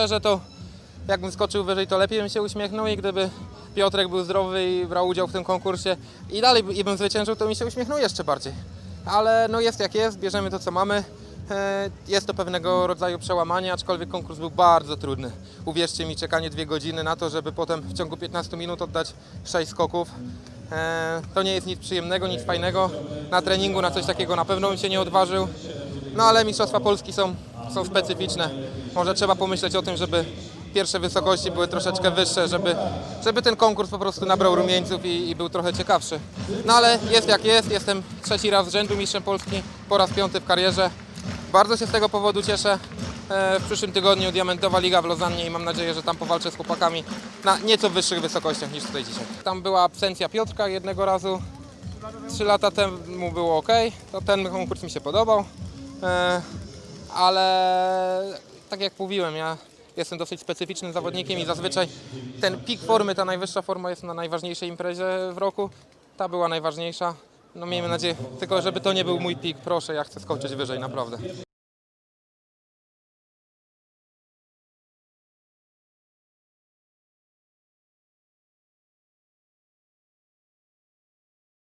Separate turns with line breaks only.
szczerze, to jakbym skoczył wyżej, to lepiej bym się uśmiechnął i gdyby Piotrek był zdrowy i brał udział w tym konkursie i dalej i bym zwyciężył, to mi się uśmiechnął jeszcze bardziej. Ale no jest jak jest, bierzemy to co mamy. E, Jest to pewnego rodzaju przełamanie, aczkolwiek konkurs był bardzo trudny. Uwierzcie mi, czekanie dwie godziny na to, żeby potem w ciągu 15 minut oddać 6 skoków. E, To nie jest nic przyjemnego, nic fajnego. Na treningu na coś takiego na pewno bym się nie odważył. No ale Mistrzostwa Polski są, są specyficzne. Może trzeba pomyśleć o tym, żeby pierwsze wysokości były troszeczkę wyższe, żeby, żeby ten konkurs po prostu nabrał rumieńców i, i był trochę ciekawszy. No ale jest jak jest, jestem trzeci raz z rzędu mistrzem Polski, po raz piąty w karierze. Bardzo się z tego powodu cieszę. E, W przyszłym tygodniu Diamentowa Liga w Lozannie i mam nadzieję, że tam powalczę z chłopakami na nieco wyższych wysokościach niż tutaj dzisiaj. Tam była absencja Piotrka jednego razu, Trzy lata temu było ok, to ten konkurs mi się podobał, e, ale tak jak mówiłem, ja jestem dosyć specyficznym zawodnikiem i zazwyczaj ten pik formy, ta najwyższa forma jest na najważniejszej imprezie w roku. Ta była najważniejsza. No miejmy nadzieję, tylko żeby to nie był mój pik, proszę, ja chcę skoczyć wyżej, naprawdę.